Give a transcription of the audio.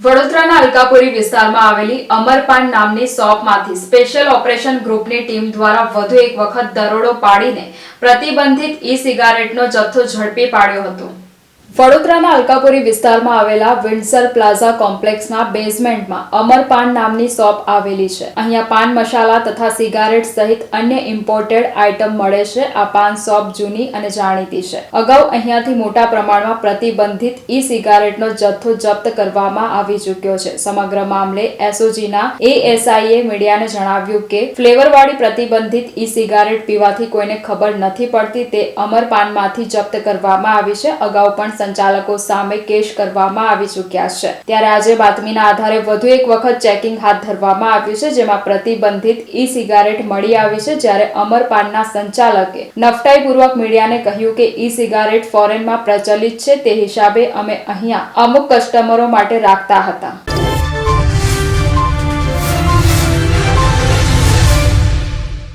વડોદરાના અલકાપુરી વિસ્તારમાં આવેલી અમરપાન નામની શોપમાંથી સ્પેશિયલ ઓપરેશન ગ્રુપની ટીમ દ્વારા વધુ એક વખત દરોડો પાડીને પ્રતિબંધિત ઈ સિગારેટનો જથ્થો ઝડપી પાડ્યો હતો. વડોદરાના અલકાપુરી વિસ્તારમાં આવેલા વિન્ડસર પ્લાઝા કોમ્પ્લેક્સના બેઝમેન્ટમાં અમરપાન નામની શોપ આવેલી છે. અહીંયા પાન મસાલા તથા સિગારેટ સહિત અન્ય ઇમ્પોર્ટેડ આઇટમ મળે છે. આ પાન શોપ જૂની અને જાણીતી છે. અગાઉ અહીંયાથી મોટા પ્રમાણમાં પ્રતિબંધિત ઈ સિગારેટનો જથ્થો જપ્ત કરવામાં આવી ચૂક્યો છે. સમગ્ર મામલે એસઓજીના એએસઆઈએ મીડિયાને જણાવ્યું કે, ફ્લેવરવાળી પ્રતિબંધિત ઈ સિગારેટ પીવાથી કોઈને ખબર નથી પડતી તે અમરપાનમાંથી જપ્ત કરવામાં આવી છે. અગાઉ પણ સંચાલકો સામે કેસ કરવામાં આવી ચૂક્યા છે. ત્યારે આજે બાતમીના આધારે વધુ એક વખત ચેકિંગ હાથ ધરવામાં આવ્યું છે, જેમાં પ્રતિબંધિત ઈ સિગારેટ મળી આવી છે, જ્યારે અમરપાનના સંચાલકે નફટાઈપૂર્વક મીડિયાને કહ્યું કે ઈ સિગારેટ ફોરેનમાં પ્રચલિત છે, તે હિસાબે અમે અહીંયા અમુક કસ્ટમરો માટે રાખતા હતા.